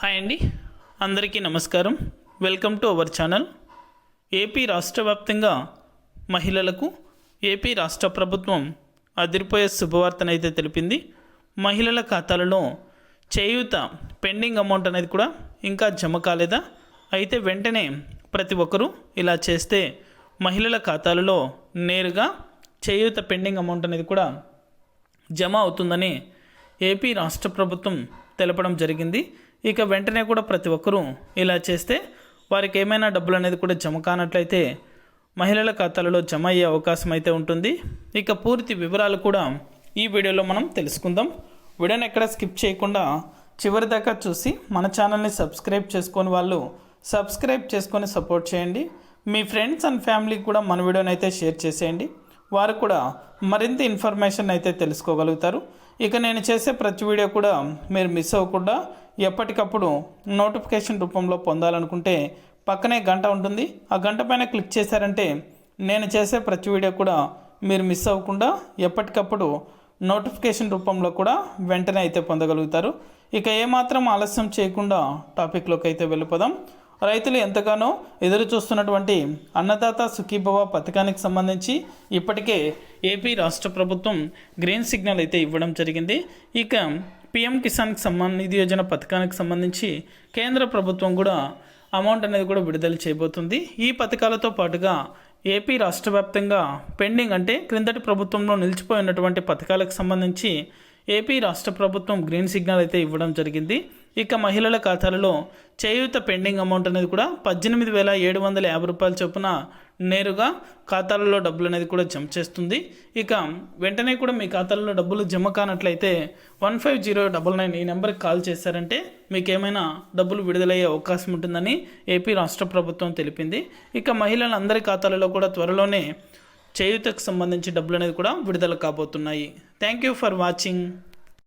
Hi అండి. అందరికీ నమస్కారం. Welcome to our channel. AP రాష్ట్ర వ్యాప్తంగా మహిళలకు ఏపీ రాష్ట్ర ప్రభుత్వం అదిరిపోయే శుభవార్తనైతే తెలిపింది. మహిళల ఖాతాలలో చేయూత పెండింగ్ అమౌంట్ అనేది కూడా ఇంకా జమ కాలేదా? అయితే వెంటనే ప్రతి ఒక్కరూ ఇలా చేస్తే మహిళల ఖాతాలలో నేరుగా చేయూత పెండింగ్ అమౌంట్ అనేది కూడా జమ అవుతుందని ఏపీ రాష్ట్ర ప్రభుత్వం తెలపడం జరిగింది. ఇక వెంటనే కూడా ప్రతి ఒక్కరూ ఇలా చేస్తే వారికి ఏమైనా డబ్బులు అనేది కూడా జమ కానట్లయితే మహిళల ఖాతాలలో జమ అయ్యే అవకాశం అయితే ఉంటుంది. ఇక పూర్తి వివరాలు కూడా ఈ వీడియోలో మనం తెలుసుకుందాం. వీడియోని ఎక్కడ స్కిప్ చేయకుండా చివరి దాకా చూసి మన ఛానల్ని సబ్స్క్రైబ్ చేసుకొని వాళ్ళు సబ్స్క్రైబ్ చేసుకొని సపోర్ట్ చేయండి. మీ ఫ్రెండ్స్ అండ్ ఫ్యామిలీకి కూడా మన వీడియోని అయితే షేర్ చేసేయండి. వారు కూడా మరింత ఇన్ఫర్మేషన్ అయితే తెలుసుకోగలుగుతారు. ఇక నేను చేసే ప్రతి వీడియో కూడా మీరు మిస్ అవ్వకుండా ఎప్పటికప్పుడు నోటిఫికేషన్ రూపంలో పొందాలనుకుంటే పక్కనే గంట ఉంటుంది. ఆ గంట పైన క్లిక్ చేశారంటే నేను చేసే ప్రతి వీడియో కూడా మీరు మిస్ అవ్వకుండా ఎప్పటికప్పుడు నోటిఫికేషన్ రూపంలో కూడా వెంటనే అయితే పొందగలుగుతారు. ఇక ఏమాత్రం ఆలస్యం చేయకుండా టాపిక్లోకి అయితే వెళ్ళిపోదాం. రైతులు ఎంతగానో ఎదురు చూస్తున్నటువంటి అన్నదాత సుఖీభవ పథకానికి సంబంధించి ఇప్పటికే ఏపీ రాష్ట్ర ప్రభుత్వం గ్రీన్ సిగ్నల్ అయితే ఇవ్వడం జరిగింది. ఇక పిఎం కిసాన్కి సంబంధ నిధి యోజన పథకానికి సంబంధించి కేంద్ర ప్రభుత్వం కూడా అమౌంట్ అనేది కూడా విడుదల చేయబోతుంది. ఈ పథకాలతో పాటుగా ఏపీ రాష్ట్ర వ్యాప్తంగా పెండింగ్ అంటే క్రిందటి ప్రభుత్వంలో నిలిచిపోయినటువంటి పథకాలకు సంబంధించి ఏపీ రాష్ట్ర ప్రభుత్వం గ్రీన్ సిగ్నల్ అయితే ఇవ్వడం జరిగింది. ఇక మహిళల ఖాతాలలో చేయూత పెండింగ్ అమౌంట్ అనేది కూడా పద్దెనిమిది వేల ఏడు వందల యాభై రూపాయల చొప్పున నేరుగా ఖాతాలలో డబ్బులు అనేది కూడా జమ చేస్తుంది. ఇక వెంటనే కూడా మీ ఖాతాలలో డబ్బులు జమ కానట్లయితే one five zero double nine ఈ నెంబర్కి కాల్ చేశారంటే మీకు ఏమైనా డబ్బులు విడుదలయ్యే అవకాశం ఉంటుందని ఏపీ రాష్ట్ర ప్రభుత్వం తెలిపింది. ఇక మహిళలందరి ఖాతాలలో కూడా త్వరలోనే చేయూతకు సంబంధించి డబ్బులు అనేది కూడా విడుదల కాబోతున్నాయి. Thank you for watching.